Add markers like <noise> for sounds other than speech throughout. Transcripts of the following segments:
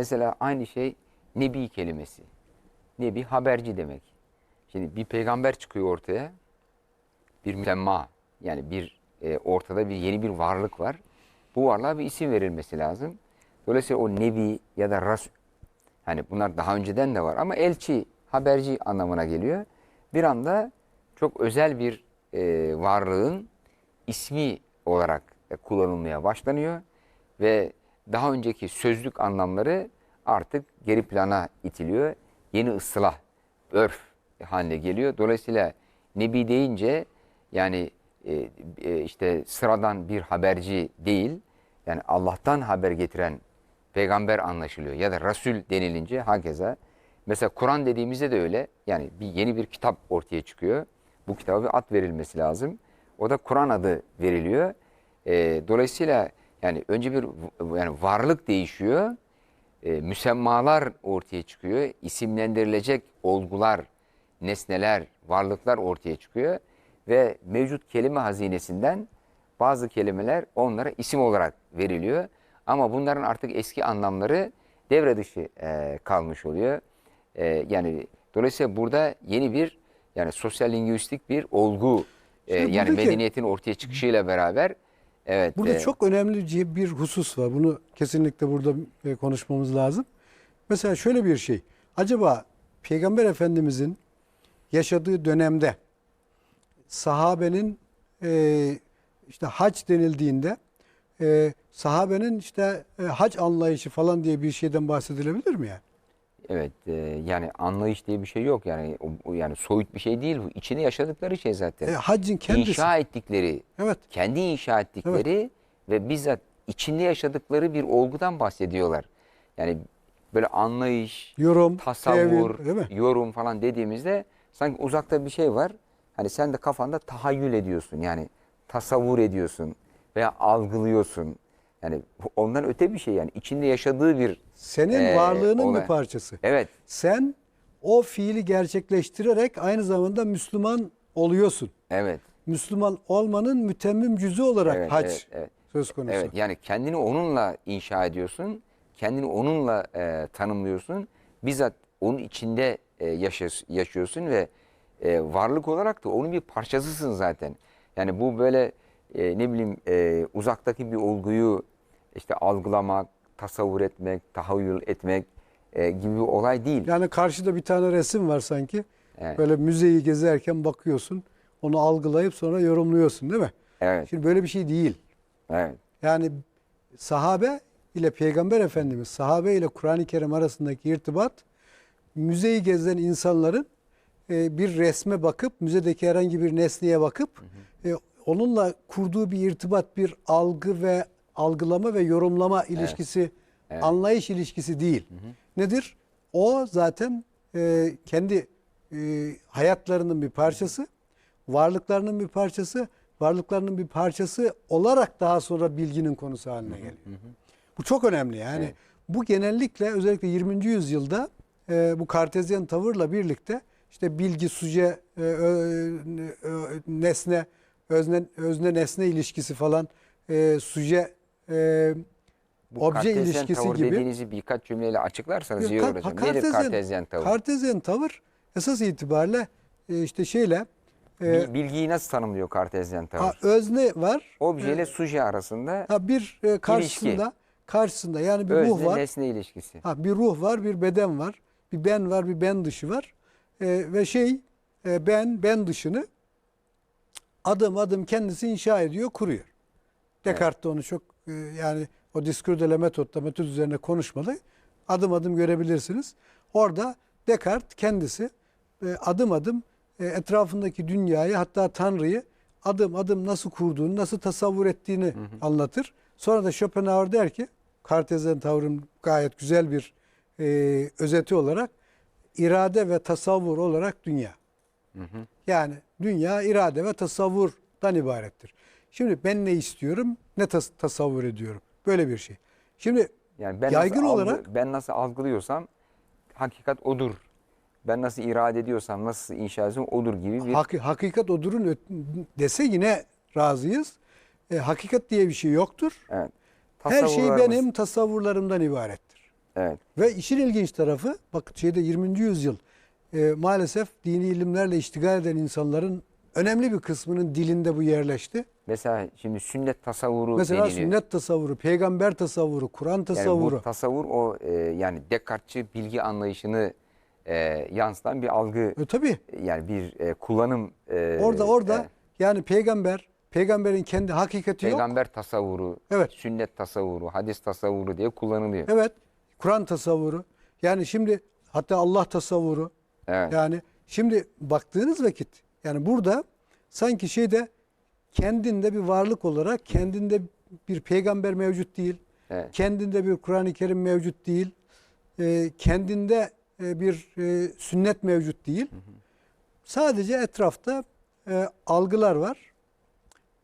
Mesela aynı şey nebi kelimesi. Nebi haberci demek. Şimdi bir peygamber çıkıyor ortaya. Bir müsemma yani bir e, ortada bir yeni bir varlık var. Bu varlığa bir isim verilmesi lazım. Dolayısıyla o nebi ya da ras hani bunlar daha önceden de var ama elçi, haberci anlamına geliyor. Bir anda çok özel bir e, varlığın ismi olarak e, kullanılmaya başlanıyor ve daha önceki sözlük anlamları artık geri plana itiliyor. Yeni ıslah, örf haline geliyor. Dolayısıyla nebi deyince yani e, e, işte sıradan bir haberci değil, yani Allah'tan haber getiren peygamber anlaşılıyor ya da Resul denilince hakeza. Mesela Kur'an dediğimizde de öyle. Yani bir yeni bir kitap ortaya çıkıyor. Bu kitaba bir ad verilmesi lazım. O da Kur'an adı veriliyor. E, dolayısıyla yani önce bir yani varlık değişiyor. E, müsemmalar ortaya çıkıyor. İsimlendirilecek olgular, nesneler, varlıklar ortaya çıkıyor. Ve mevcut kelime hazinesinden bazı kelimeler onlara isim olarak veriliyor. Ama bunların artık eski anlamları devre dışı e, kalmış oluyor. E, yani dolayısıyla burada yeni bir yani sosyal lingüistik bir olgu e, yani buradaki- medeniyetin ortaya çıkışıyla beraber evet Burada e, çok önemli bir husus var. Bunu kesinlikle burada e, konuşmamız lazım. Mesela şöyle bir şey. Acaba Peygamber Efendimizin yaşadığı dönemde sahabenin e, işte hac denildiğinde e, sahabenin işte e, hac anlayışı falan diye bir şeyden bahsedilebilir mi yani? Evet e, yani anlayış diye bir şey yok yani o, yani soyut bir şey değil bu içinde yaşadıkları şey zaten. E, haccın kendisi. İnşa ettikleri Evet. kendi inşa ettikleri ve bizzat içinde yaşadıkları bir olgudan bahsediyorlar. Yani böyle anlayış, Yorum, tasavvur, tevil, yorum falan dediğimizde sanki uzakta bir şey var. Hani sen de kafanda tahayyül ediyorsun. Yani tasavvur ediyorsun veya algılıyorsun. Yani ondan öte bir şey yani içinde yaşadığı bir Senin Ee, varlığının olay. bir parçası. evet Sen o fiili gerçekleştirerek aynı zamanda Müslüman oluyorsun. evet Müslüman olmanın mütemmim cüzü olarak Evet, hac evet, evet. söz konusu. Evet yani kendini onunla inşa ediyorsun. Kendini onunla e, tanımlıyorsun. Bizzat onun içinde e, yaşas- yaşıyorsun ve e, varlık olarak da onun bir parçasısın zaten. Yani bu böyle e, ne bileyim e, uzaktaki bir olguyu işte algılamak, tasavvur etmek, tahayyül etmek e, gibi bir olay değil. Yani karşıda bir tane resim var sanki. Evet. Böyle müzeyi gezerken bakıyorsun. Onu algılayıp sonra yorumluyorsun değil mi? Evet, Şimdi böyle bir şey değil. evet, Yani sahabe ile Peygamber Efendimiz, sahabe ile Kur'an-ı Kerim arasındaki irtibat müzeyi gezen insanların e, bir resme bakıp, müzedeki herhangi bir nesneye bakıp e, onunla kurduğu bir irtibat, bir algı ve algılama ve yorumlama ilişkisi, anlayış ilişkisi değil. Nedir? O zaten e, kendi e, hayatlarının bir parçası, varlıklarının bir parçası, varlıklarının bir parçası olarak daha sonra bilginin konusu haline geliyor. Bu çok önemli yani. Evet. Bu genellikle özellikle 20. yüzyılda e, bu kartezyen tavırla birlikte işte bilgi, suje, e, ö- nesne, özne, özne nesne ilişkisi falan, e, suje, e, Bu obje kartezyen ilişkisi tavır gibi. dediğinizi birkaç cümleyle açıklarsanız iyi olur hocam. Nedir kartezyen tavır? Kartezyen tavır esas itibariyle e, işte şeyle e, Bil- Bilgiyi nasıl tanımlıyor kartezyen tavır? ha, özne var. Obje ile suje arasında Ha bir e, karşısında karşısında yani bir ruh özne var. nesne ilişkisi. Ha bir ruh var, bir beden var. Bir ben var, bir ben dışı var. E, ve şey e, ben ben dışını adım adım kendisi inşa ediyor, kuruyor. Descartes de onu çok e, yani o diskur de la metodda metod üzerine konuşmadı. Adım adım görebilirsiniz. Orada Descartes kendisi e, adım adım e, etrafındaki dünyayı hatta Tanrı'yı adım adım nasıl kurduğunu, nasıl tasavvur ettiğini anlatır. Sonra da Schopenhauer der ki Kartezyen tavrın gayet güzel bir e, özeti olarak irade ve tasavvur olarak dünya. Yani dünya irade ve tasavvurdan ibarettir. Şimdi ben ne istiyorum, ne tas- tasavvur ediyorum. Böyle bir şey. Şimdi Yani ben yaygın nasıl algı- olarak ben nasıl algılıyorsam hakikat odur. Ben nasıl irade ediyorsam, nasıl inşa ediyorsam odur gibi bir hak- hakikat odurun dese yine razıyız. E, hakikat diye bir şey yoktur. evet. Her şey benim tasavvurlarımdan ibarettir. Evet. Ve işin ilginç tarafı bak şeyde 20. yüzyıl e, maalesef dini ilimlerle iştigal eden insanların önemli bir kısmının dilinde bu yerleşti. Mesela şimdi sünnet tasavvuru Mesela deniliyor. sünnet tasavvuru, peygamber tasavvuru, Kur'an yani tasavvuru. bu tasavvur o e, yani Descartes'çi bilgi anlayışını e, yansıtan bir algı E, tabii yani bir e, kullanım e, orada orada e, yani peygamber, peygamberin kendi hakikati yok. peygamber tasavvuru, Evet. sünnet tasavvuru, hadis tasavvuru diye kullanılıyor. Evet. Kur'an tasavvuru. Yani şimdi hatta Allah tasavvuru. Evet. Yani şimdi baktığınız vakit yani burada sanki şeyde kendinde bir varlık olarak kendinde bir peygamber mevcut değil. Evet. Kendinde bir Kur'an-ı Kerim mevcut değil. e, kendinde e, bir e, sünnet mevcut değil. Sadece etrafta e, algılar var.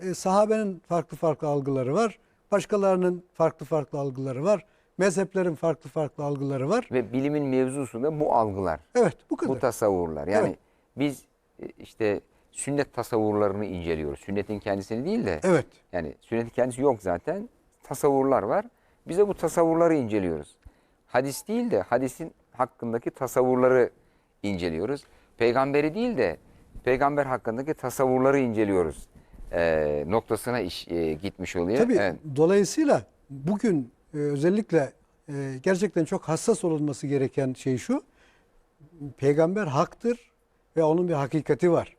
E, sahabenin farklı farklı algıları var. Başkalarının farklı farklı algıları var. Mezheplerin farklı farklı algıları var. Ve bilimin mevzusu da bu algılar. Evet bu kadar. Bu tasavvurlar. Yani Evet. biz e, işte sünnet tasavvurlarını inceliyoruz. Sünnetin kendisini değil de evet. yani sünnetin kendisi yok zaten. Tasavvurlar var. Biz de bu tasavvurları inceliyoruz. Hadis değil de hadisin hakkındaki tasavvurları inceliyoruz. Peygamberi değil de peygamber hakkındaki tasavvurları inceliyoruz. Ee, noktasına iş e, gitmiş oluyor. Tabii Evet. dolayısıyla bugün e, özellikle e, gerçekten çok hassas olunması gereken şey şu. Peygamber haktır ve onun bir hakikati var.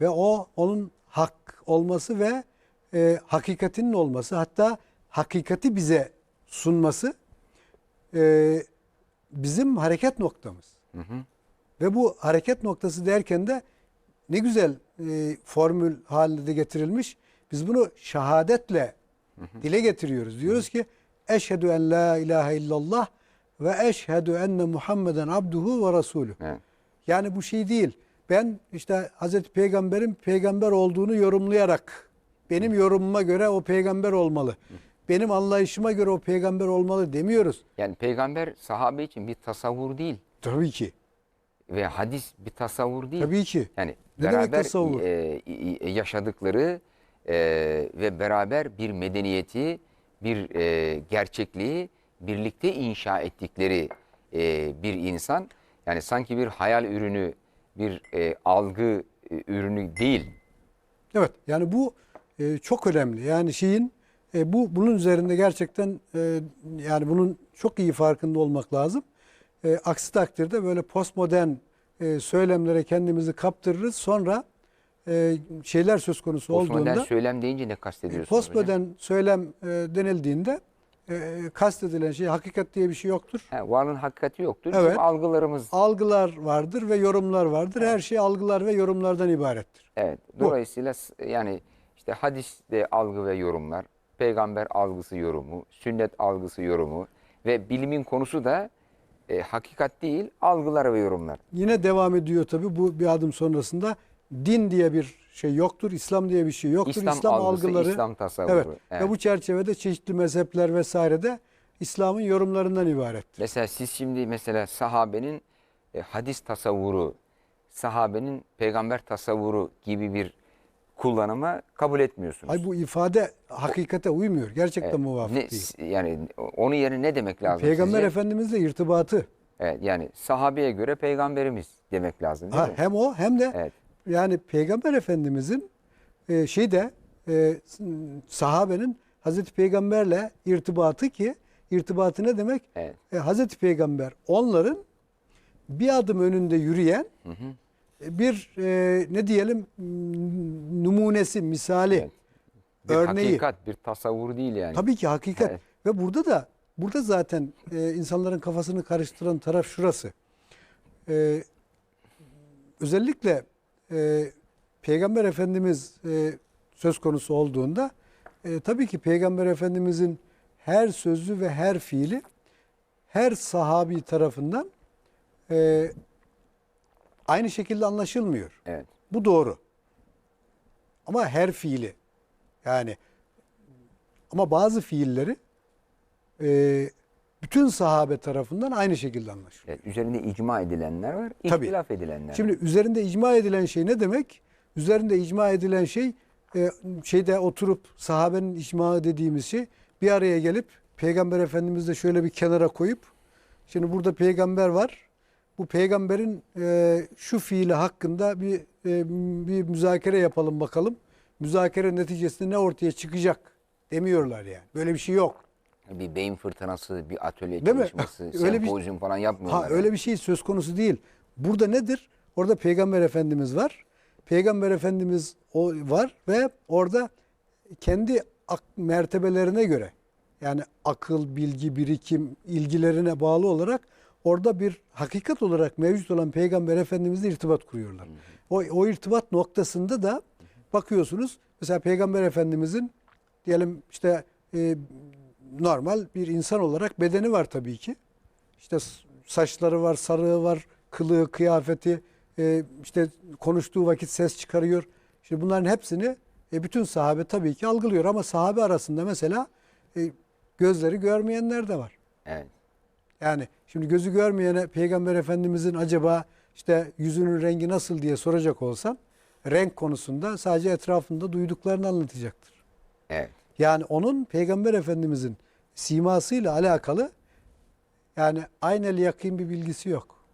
Ve o onun hak olması ve e, hakikatinin olması hatta hakikati bize sunması e, bizim hareket noktamız. Ve bu hareket noktası derken de ne güzel e, formül halinde getirilmiş. Biz bunu şehadetle dile getiriyoruz. Diyoruz ki eşhedü en la ilahe illallah ve eşhedü enne Muhammeden abduhu ve rasulü. Evet. Yani bu şey değil. Ben işte Hazreti Peygamber'in peygamber olduğunu yorumlayarak benim yorumuma göre o peygamber olmalı. Benim anlayışıma göre o peygamber olmalı demiyoruz. Yani peygamber sahabe için bir tasavvur değil Tabii ki. ve hadis bir tasavvur değil. Tabii ki. Yani Ne beraber tasavvur? e, yaşadıkları e, ve beraber bir medeniyeti, bir e, gerçekliği birlikte inşa ettikleri e, bir insan. Yani sanki bir hayal ürünü, bir e, algı e, ürünü değil. Evet yani bu e, çok önemli. Yani şeyin e, bu bunun üzerinde gerçekten e, yani bunun çok iyi farkında olmak lazım. E, aksi takdirde böyle postmodern e, söylemlere kendimizi kaptırırız. Sonra e, şeyler söz konusu Postmodern olduğunda söylem deyince ne kastediyorsunuz hocam? postmodern söylem e, denildiğinde e, kastedilen şey hakikat diye bir şey yoktur. Ha, varlığın hakikati yoktur. Evet. Bizim algılarımız Algılar vardır ve yorumlar vardır. Her şey algılar ve yorumlardan ibarettir. Evet. Bu. Dolayısıyla s- yani işte hadiste algı ve yorumlar, peygamber algısı yorumu, sünnet algısı yorumu ve bilimin konusu da e, hakikat değil, algılar ve yorumlar. Yine devam ediyor tabii bu bir adım sonrasında. Din diye bir şey yoktur, İslam diye bir şey yoktur. İslam, algısı, algıları. İslam tasavvuru. Evet. Evet. Ve bu çerçevede çeşitli mezhepler vesaire de İslam'ın yorumlarından ibarettir. Mesela siz şimdi mesela sahabenin e, hadis tasavvuru, sahabenin peygamber tasavvuru gibi bir kullanıma kabul etmiyorsunuz. Ay bu ifade hakikate uymuyor. Gerçekten Evet. muvafık Ne- değil. yani onun yerine ne demek lazım Peygamber sizce? Efendimizle irtibatı. Evet, yani sahabeye göre peygamberimiz demek lazım değil Ha, mi? hem o hem de Evet. Yani Peygamber Efendimizin e, şeyde e, sahabenin Hazreti Peygamberle irtibatı ki irtibatı ne demek? Evet. E, Hazreti Peygamber onların bir adım önünde yürüyen e, bir e, ne diyelim numunesi, misali, Evet. Bir örneği. hakikat, bir tasavvur değil yani. Tabii ki hakikat. Evet. Ve burada da burada zaten e, insanların kafasını karıştıran taraf şurası. E, özellikle e, Peygamber Efendimiz e, söz konusu olduğunda e, tabii ki Peygamber Efendimizin her sözü ve her fiili her sahabi tarafından e, aynı şekilde anlaşılmıyor. Evet. Bu doğru. Ama her fiili yani ama bazı fiilleri e, bütün sahabe tarafından aynı şekilde anlaşılıyor. Evet, üzerinde icma edilenler var, Tabii. ihtilaf edilenler Şimdi var. üzerinde icma edilen şey ne demek? Üzerinde icma edilen şey e, şeyde oturup sahabenin icma dediğimiz şey bir araya gelip Peygamber Efendimiz de şöyle bir kenara koyup Şimdi burada peygamber var. Bu peygamberin e, şu fiili hakkında bir e, bir müzakere yapalım bakalım. Müzakere neticesinde ne ortaya çıkacak demiyorlar yani. Böyle bir şey yok. Bir beyin fırtınası, bir atölye Değil mi? çalışması, <laughs> Öyle bir- sempozyum falan yapmıyorlar. Ha öyle bir şey söz konusu değil. Burada nedir? Orada Peygamber Efendimiz var. Peygamber Efendimiz o var ve orada kendi ak- mertebelerine göre yani akıl, bilgi, birikim ilgilerine bağlı olarak orada bir hakikat olarak mevcut olan Peygamber Efendimizle irtibat kuruyorlar. O, o irtibat noktasında da bakıyorsunuz mesela Peygamber Efendimizin diyelim işte e, normal bir insan olarak bedeni var tabii ki. İşte saçları var, sarığı var, kılığı, kıyafeti, e, işte konuştuğu vakit ses çıkarıyor. Şimdi bunların hepsini e, bütün sahabe tabii ki algılıyor ama sahabe arasında mesela e, gözleri görmeyenler de var. Evet. Yani şimdi gözü görmeyene Peygamber Efendimizin acaba işte yüzünün rengi nasıl diye soracak olsan renk konusunda sadece etrafında duyduklarını anlatacaktır. Evet. Yani onun Peygamber Efendimizin simasıyla alakalı yani aynel yakın bir bilgisi yok.